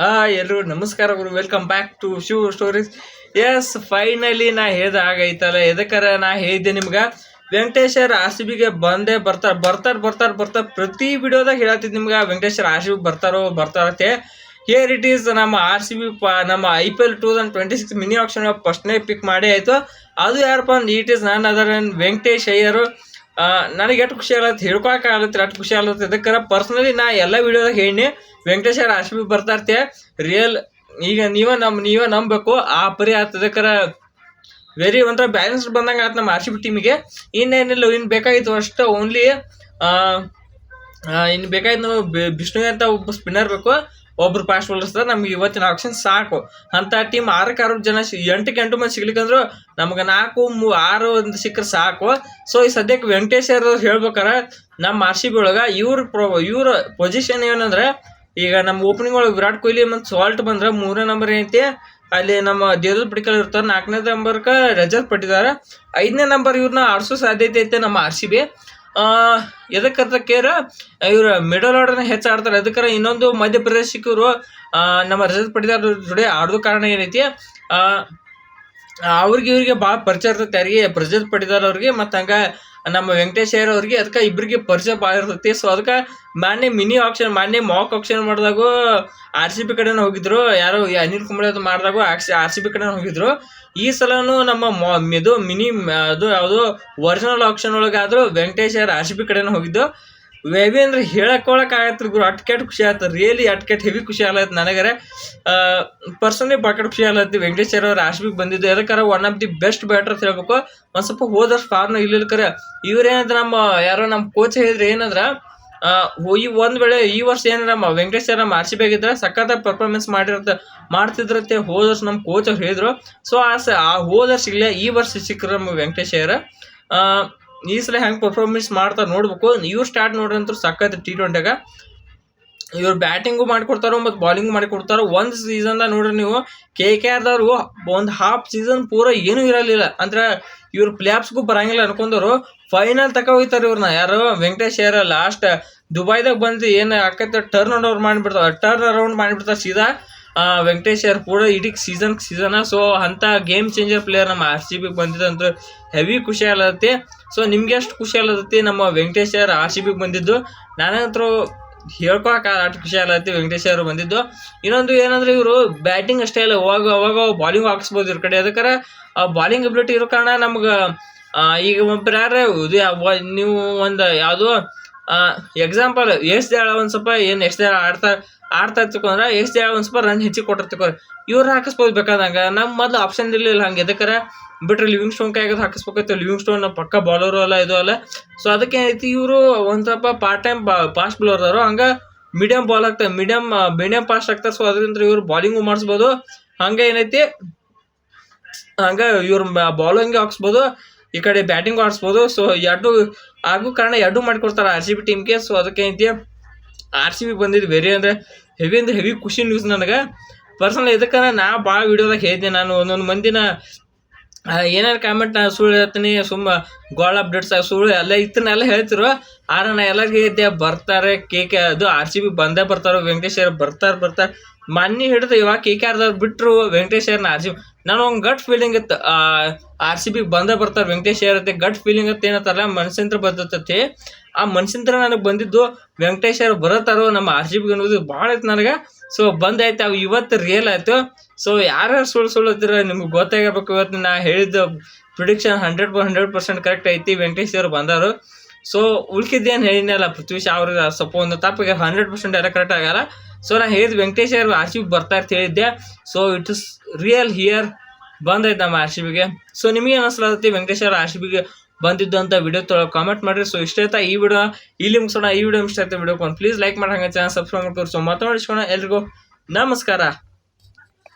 Hi ಎಲ್ಲರೂ ನಮಸ್ಕಾರ ಗುರು. Welcome back to Shiv stories yes finally ನಾ ಹೇಳ್ದ ಆಗೈತಲ್ಲ ಎದಕ್ಕರ ನಾ ಹೇಳಿದ್ದೆ ನಿಮ್ಗೆ? ವೆಂಕಟೇಶ್ವರ ಆರ್ ಸಿ ಬಿಗೆ ಬಂದೇ ಬರ್ತಾರ ಬರ್ತಾರೆ ಬರ್ತಾರೆ ಬರ್ತಾರೆ. ಪ್ರತಿ ವಿಡಿಯೋದಾಗ ಹೇಳತ್ತಿದ್ ನಿಮ್ಗೆ, ವೆಂಕಟೇಶ್ವರ ಆರ್ ಸಿ ಬಿ ಬರ್ತಾರೋ ಬರ್ತಾರತ್ತೆ ಹಿಯರ್ ಇಟ್ ಈಸ್ ನಮ್ಮ ಆರ್ ಸಿ ಬಿ ನಮ್ಮ I P L two thousand twenty six mini option ಫಸ್ಟ್ನೇ ಪಿಕ್ ಮಾಡಿ ಆಯಿತು. ಅದು ಯಾರಪ್ಪ ಇಟ್ ಈಸ್ ನಾನು ಅದರ, ವೆಂಕಟೇಶ್ ಅಯ್ಯರು. ನನಗೆ ಎಷ್ಟು ಖುಷಿ ಆಗತ್ತೆ ಹೇಳ್ಕೊಳಕ್ಕೆ ಆಗತ್ತೆ ಅಷ್ಟು ಖುಷಿ ಆಗತ್ತೆ ಅದಕ್ಕೆ ಪರ್ಸ್ನಲಿ ನಾ ಎಲ್ಲ ವಿಡಿಯೋದಾಗ ಹೇಳಿ ವೆಂಕಟೇಶ್ವರ ಆರ್ ಸಿ ಬಿ ಬರ್ತಾರ್ತೆ. ರಿಯಲ್ ಈಗ ನೀವೇ ನಮ್, ನೀವೇ ನಂಬಬೇಕು. ಆ ಪರಿ ಆತದಕ್ಕರ ವೆರಿ ಒಂಥರ ಬ್ಯಾಲೆನ್ಸ್ ಬಂದಂಗೆ ಆಯ್ತು ನಮ್ಮ ಆರ್ ಸಿ ಬಿ ಟೀಮಿಗೆ ಇನ್ನೇನಿಲ್ಲ ಇನ್ನು ಬೇಕಾಗಿತ್ತು ಅಷ್ಟು ಓನ್ಲಿ ಇನ್ನು ಬೇಕಾಗಿತ್ತು ನಾವು ಬಿಷ್ಣು ಅಂತ ಒಬ್ಬ ಸ್ಪಿನ್ನರ್ ಬೇಕು. ಒಬ್ರು ಫಾಸ್ಟ್ ಬೌಲರ್ಸ್ ನಮ್ಗೆ ಇವತ್ತಿನ ಆಪ್ಷನ್ ಸಾಕು. ಅಂತ ಟೀಮ್ ಆರಕ್ಕೆ ಆರು ಜನ ಎಂಟಕ್ಕೆ ಎಂಟು ಮಂದಿ ಸಿಗ್ಲಿಕ್ಕಂದ್ರು ನಮ್ಗೆ ನಾಲ್ಕು, ಮೂ ಆರು ಒಂದು ಸಿಕ್ಕರೆ ಸಾಕು. ಸೊ ಈ ಸದ್ಯಕ್ಕೆ ವೆಂಕಟೇಶ್ವರ ಹೇಳ್ಬೇಕಾರೆ, ನಮ್ಮ ಆರ್ ಸಿ ಬಿ ಒಳಗೆ ಇವ್ರ ಪ್ರೊ ಇವ್ರ ಪೊಸಿಷನ್ ಏನಂದ್ರೆ, ಈಗ ನಮ್ಮ ಓಪನಿಂಗ್ ಒಳಗೆ ವಿರಾಟ್ ಕೊಹ್ಲಿ ಮತ್ತು ಸಾಲ್ಟ್ ಬಂದ್ರೆ ಮೂರನೇ ನಂಬರ್ ಏನೈತಿ? ಅಲ್ಲಿ ನಮ್ಮ ದೇವದತ್ ಪಡಿಕಲ್ ಇರ್ತಾರೆ, ನಾಲ್ಕನೇ ನಂಬರ್ಕ ರಜತ್ ಪಟ್ಟಿದ್ದಾರೆ ಐದನೇ ನಂಬರ್ ಇವ್ರನ್ನ ಆಡಿಸೋ ಸಾಧ್ಯತೆ ಐತೆ ನಮ್ಮ ಆರ್ ಸಿ ಬಿ ಎದಕ್ಕಂತಕ್ಕೇರ ಇವ್ರು ಮಿಡಲ್ ಆರ್ಡರ್ನ ಹೆಚ್ಚು ಆಡ್ತಾರೆ. ಅದಕ್ಕೆ ಇನ್ನೊಂದು ಮಧ್ಯಪ್ರದೇಶಕ್ಕೆ ಇವರು ನಮ್ಮ ರಜತ್ ಪಟಿದಾರ್ ಜೊತೆ ಆಡೋದು ಕಾರಣ ಏನೈತಿ? ಅವ್ರಿಗೆ ಇವ್ರಿಗೆ ಭಾಳ ಪರಿಚಯ ಇರ್ತೈತೆ ಯಾರಿಗೆ? ರಜತ್ ಪಟಿದಾರ್ ಅವ್ರಿಗೆ, ಮತ್ತು ಹಂಗೆ ನಮ್ಮ ವೆಂಕಟೇಶ್ ಅಯ್ಯರ್ ಅವ್ರಿಗೆ ಅದಕ್ಕೆ ಇಬ್ಬರಿಗೆ ಪರಿಚಯ ಭಾಳ ಇರ್ತೈತಿ. ಸೊ ಅದಕ್ಕೆ ಮಾನ್ಯ ಮಿನಿ ಆಪ್ಷನ್ ಮಾನ್ಯ ಮಾಕ್ ಆಪ್ಷನ್ ಮಾಡಿದಾಗೂ ಆರ್ ಸಿ ಬಿ ಕಡೆನ ಹೋಗಿದ್ರು. ಯಾರೋ ಅನಿಲ್ ಕುಂಬ್ಳೆ ಅದು ಮಾಡಿದಾಗೂ ಆರ್ ಸಿ ಬಿ ಕಡೆನ ಹೋಗಿದ್ರು. ಈ ಸಲನೂ ನಮ್ಮ ಮಾ ಮಿನಿ ಅದು ಯಾವುದು original option ಒಳಗಾದರೂ Venkatesh Iyer R C B ಕಡೆನ ಹೋಗಿದ್ದು. ವೇವಿ ಅಂದ್ರೆ ಹೇಳಕ್ಕೊಳಕ್ ಆಗತ್ತೆ ಗುರು. ಅಟ್ಕೆಟ್ ಖುಷಿ ಆಯ್ತು ರಿಯಲಿ ಅಟ್ಕೆಟ್ ಹೆವಿ ಖುಷಿ ಆಗ್ಲತ್ತ ನನಗರೆ. ಪರ್ಸನಲಿ ಬಕೆಟ್ ಖುಷಿ ಆಗ್ಲತ್ತಿ ವೆಂಕಟೇಶ್ವರ ಅವ್ರ ಆರ್ ಬಂದಿದ್ದು. ಎದಕ್ಕಾರ one of the best batter ಅಂತ ಹೇಳ್ಬೇಕು. ಒಂದ್ ಸ್ವಲ್ಪ ಹೋದಷ್ಟು ಫಾರ್ಮ್ ಕರೆ. ಇವ್ರೇನಂದ್ರೆ ನಮ್ಮ, ಯಾರೋ ನಮ್ಮ ಕೋಚ್ ಹೇಳಿದ್ರೆ ಏನಂದ್ರ ಈ ಒಂದ್ ವೇಳೆ ಈ ವರ್ಷ ಏನಾರ ವೆಂಕಟೇಶ್ವರ ನಮ್ಮ ಆರ್ ಸಿ ಆಗಿದ್ರೆ, ಸಖತ್ ಪರ್ಫಾರ್ಮೆನ್ಸ್ ಮಾಡಿರತ್ತೆ ಮಾಡ್ತಿದ್ರಂತೆ ಹೋದ ನಮ್ಮ ಕೋಚ್ ಅವ್ರು ಹೇಳಿದ್ರು. ಸೊ, ಆ ಹೋದ ವರ್ಷ ಸಿಗ್ಲಿ ಈ ವರ್ಷ ಸಿಕ್ಕರು ನಮ್ಮ ವೆಂಕಟೇಶ್ವರ. ಈ ಸಲ ಹೆಂಗೆ ಪರ್ಫಾರ್ಮೆನ್ಸ್ ಮಾಡ್ತಾರೆ ನೋಡ್ಬೇಕು. ಇವ್ರು ಸ್ಟಾರ್ಟ್ ನೋಡ್ರಿ ಅಂತೂ ಸಖತ್ ಟಿ ಟ್ವೆಂಟಿಯಾಗ ಇವ್ರು ಬ್ಯಾಟಿಂಗು ಮಾಡಿಕೊಡ್ತಾರೋ ಮತ್ತು ಬಾಲಿಂಗ್ ಮಾಡಿಕೊಡ್ತಾರೋ ಒಂದು ಸೀಸನ್ದಾಗ ನೋಡ್ರಿ ನೀವು. ಕೆ ಕೆ ಆರ್ದವರು ಒಂದು ಹಾಫ್ ಸೀಸನ್ ಪೂರ ಏನೂ ಇರಲಿಲ್ಲ. ಅಂದ್ರೆ ಇವ್ರು ಪ್ಲೇಆಫ್ಸ್ಗೂ ಬರಂಗಿಲ್ಲ ಅನ್ಕೊಂಡವ್ರು. ಫೈನಲ್ ತಕ ಹೋಗ್ತಾರೆ ಇವ್ರನ್ನ ಯಾರು? ವೆಂಕಟೇಶ್ ಯಾರ? ಲಾಸ್ಟ್ ದುಬೈದಾಗ ಬಂದು ಏನು ಆಕೈತೆ ಟರ್ನ್ ಓವರ್ ಮಾಡಿಬಿಡ್ತಾರೆ ಟರ್ನ್ ಅರೌಂಡ್ ಮಾಡಿಬಿಡ್ತಾರೆ ಸೀದಾ. ವೆಂಕಟೇಶ್ ಕೂಡ ಇಡೀ ಸೀಸನ್ ಸೀಸನ ಸೊ ಅಂಥ ಗೇಮ್ ಚೇಂಜರ್ ಪ್ಲೇಯರ್ ನಮ್ಮ ಆರ್ ಸಿ ಬಿಗೆ ಅಂದ್ರೆ ಹೆವಿ ಖುಷಿ ಆಗಲತ್ತಿ. ಸೊ ನಿಮ್ಗೆ ಎಷ್ಟು ಖುಷಿ ಆಗತ್ತೆ ನಮ್ಮ ವೆಂಕಟೇಶ್ ಆರ್ ಸಿ ಬಿಗೆ ಬಂದಿದ್ದು. ನಾನಂತರೂ ಹೇಳ್ಕೊಳಕ್ಕೆ ಅಷ್ಟು ಖುಷಿ ಆಗತ್ತೆ ವೆಂಕಟೇಶ್ ಅವರು ಬಂದಿದ್ದು. ಇನ್ನೊಂದು ಏನಂದ್ರೆ ಇವರು ಬ್ಯಾಟಿಂಗ್ ಅಷ್ಟೇ ಇಲ್ಲ ಅವಾಗ ಅವಾಗ ಬಾಲಿಂಗ್ ಹಾಕಿಸ್ಬೋದು ಇವ್ರ ಕಡೆ. ಅದಕ್ಕೆ ಆ ಬಾಲಿಂಗ್ ಅಬಿಲಿಟಿ ಇರೋ ಕಾರಣ ನಮ್ಗೆ ಈಗ ಒಬ್ಬರು ಯಾರು ಇದು ನೀವು ಒಂದು ಯಾವುದೋ ಎಕ್ಸಾಂಪಲ್ ಎಸ್ ಜಾಳ ಒಂದು ಸ್ವಲ್ಪ ಏನು ಎಷ್ಟು ಜಾಳ ಆಡ್ತಾ ಆಡ್ತಾ ಇರ್ತಕೊಂಡ್ರೆ ಎಷ್ಟು ಜಾಳ ಒಂದು ಸ್ವಲ್ಪ ರನ್ ಹೆಚ್ಚಿಗೆ ಕೊಟ್ಟಿರ್ತಕ್ಕ ಇವ್ರು ಹಾಕಿಸ್ಬೋದು ಬೇಕಾದಂಗೆ. ನಮ್ಮ ಮೊದಲು ಆಪ್ಷನ್ ಇರಲಿಲ್ಲ ಹಂಗೆ. ಎದಕ್ಕರ ಬಿಟ್ರೆ ಲಿವಿಂಗ್ ಸ್ಟೋನ್ ಕೈಗೆ ಹಾಕಿಸ್ಬೇಕಾಯ್ತು? ಲಿವಿಂಗ್ ಸ್ಟೋನ್ ಪಕ್ಕ ಬಾಲರು ಅಲ್ಲ, ಇದು ಅಲ್ಲ. ಸೊ ಅದಕ್ಕೆ ಏನೈತಿ ಇವರು ಒಂದು ಸ್ವಲ್ಪ ಪಾರ್ಟ್ ಟೈಮ್ ಫಾಸ್ಟ್ ಬೌಲರ್ ಅವರು ಹಂಗೆ ಮೀಡಿಯಂ ಬಾಲ್ ಆಗ್ತಾರೆ ಮೀಡಿಯಂ ಮೀಡಿಯಂ ಫಾಸ್ಟ್ ಆಗ್ತಾರೆ ಸೊ ಅದರಿಂದ ಇವ್ರು ಬಾಲಿಂಗು ಮಾಡಿಸ್ಬೋದು. ಹಂಗೆ ಏನೈತಿ? ಹಂಗೆ ಇವ್ರ ಬಾಲಿಂಗ್ ಹಾಕ್ಸ್ಬೋದು. ಈ ಕಡೆ ಬ್ಯಾಟಿಂಗ್ ಆಡಿಸ್ಬೋದು. ಸೊ ಎರಡು ಹಾಗೂ ಕಾರಣ ಎರಡು ಮಾಡಿಕೊಡ್ತಾರೆ ಆರ್ ಸಿ ಬಿ ಟೀಮ್ಗೆ ಸೊ ಅದಕ್ಕೆ ಏನೈತಿ ಆರ್ ಸಿ ಬಿ ಬಂದಿದ್ದು ವೆರಿ ಅಂದರೆ ಹೆವಿ ಅಂದರೆ ಹೆವಿ ಖುಷಿ ನ್ಯೂಸ್ ನನಗೆ. ಪರ್ಸನಲ್ ಇದಕ್ಕೆ ನಾ ಭಾಳ ವಿಡಿಯೋದಾಗ ಹೇಳಿದ್ದೆ. ನಾನು ಒಂದೊಂದು ಮಂದಿನ ಏನಾರು ಕಾಮೆಂಟ್ ನಾನು ಸುಳ್ಳು ಹೇಳ್ತೀನಿ, ಸುಮ್ಮ ಗೋಳ್ ಅಪ್ಡೇಟ್ಸ್ ಸುಳ್ಳು ಎಲ್ಲ ಇತ್ತನ್ನೆಲ್ಲ ಹೇಳ್ತಿರು. ಆದ್ರೆ ನಾ ಎಲ್ಲ ಹೇಳಿದ್ದೆ, ಬರ್ತಾರೆ ಕೆ ಕೆ ಅದು ಆರ್ ಸಿ ಬಿ ಬಂದೇ ಬರ್ತಾರೆ ವೆಂಕಟೇಶ್ವರ ಬರ್ತಾರೆ ಬರ್ತಾರೆ. ಮೊನ್ನೆ ಹಿಡಿದು ಇವಾಗ ಕೆ ಕೆ ಆರ್ದವ್ರು ಬಿಟ್ಟರು ವೆಂಕಟೇಶ್ವರನ ಆರ್ ಸಿ ಬಿ ನಾನು ಗಟ್ ಫೀಲಿಂಗ್ ಇತ್ತು. ಆರ್ ಸಿ ಬಿ ಬಂದೇ ಬರ್ತಾರೆ ವೆಂಕಟೇಶ್ ಅವ್ರತ್ತೆ ಗಟ್ ಫೀಲಿಂಗ್ ಅಂತ ಏನತ್ತಾರಲ್ಲ ಮನಸ್ಸಿಂತ್ರ ಬರ್ತೈತಿ. ಆ ಮನಸ್ಸಿಂತ್ರ ನನಗೆ ಬಂದಿದ್ದು, ವೆಂಕಟೇಶ್ ಅವ್ರು ಬರತ್ತಾರೋ, ನಮ್ಮ ಆರ್ ಸಿ ಬಿ ಅನ್ನೋದು ಭಾಳ ಇತ್ತು ನನಗೆ. ಸೊ ಬಂದಾಯ್ತು, ಅವು ಇವತ್ತು ರಿಯಲ್ ಆಯಿತು. ಸೊ ಯಾರ್ಯಾರು ಸುಳ್ಳು ಸುಳ್ಳು ಹತ್ತಿರ ನಿಮ್ಗೆ ಗೊತ್ತಾಗಬೇಕು. ಇವತ್ತು ನಾ ಹೇಳಿದ್ದು prediction hundred per hundred percent correct ಐತಿ, ವೆಂಕಟೇಶ್ ಅವ್ರು ಬಂದಾರು. ಸೊ ಉಳ್ಕಿದ್ದೇನು ಹೇಳಿನಲ್ಲ ಪೃಥ್ವಿ ಶಾ ಅವ್ರಿಗೆ ಸ್ವಲ್ಪ ಒಂದು ತಪ್ಪಿಗೆ ಹಂಡ್ರೆಡ್ ಪರ್ಸೆಂಟ್ ಎಲ್ಲ ಕರೆಕ್ಟ್ ಆಗಲ್ಲ. ಸೊ ನಾನು ಹೇಳಿದ ವೆಂಕಟೇಶ್ ಅವ್ರು ಆರ್ ಸಿ ಬಿ ಬರ್ತಾ ಅಂತ ಹೇಳಿದ್ದೆ. So it is real here ಬಂದೈತೆ ನಮ್ಮ ಆರ್ ಸಿ ಬಿಗೆ ಸೊ ನಿಮಗೆ ಅನಿಸ್ಲತ್ತಿ, ವೆಂಕಟೇಶ್ವರ ಆರ್ ಸಿ ಬಿಗೆ ಬಂದಿದ್ದು ಅಂತ ವಿಡಿಯೋ ತೊಳಗೆ ಕಾಮೆಂಟ್ ಮಾಡಿರಿ. ಸೊ ಇಷ್ಟ ಆಯ್ತಾ ಈ ವಿಡಿಯೋ ಇಲ್ಲಿ ಮುಗಿಸೋಣ, ಈ ವಿಡಿಯೋ ಇಷ್ಟ ಆಯ್ತಾ ವಿಡಿಯೋ ಪ್ಲೀಸ್ ಲೈಕ್ ಮಾಡಿ, ಹಂಗೆ ಚಾನಲ್ ಸಬ್ಸ್ಕ್ರೈಬ್ ಮಾಡ್ಕೊರಿ ಸೊ ಮಾತಾಡಿಸ್ಕೊಣ ಎಲ್ರಿಗೂ ನಮಸ್ಕಾರ.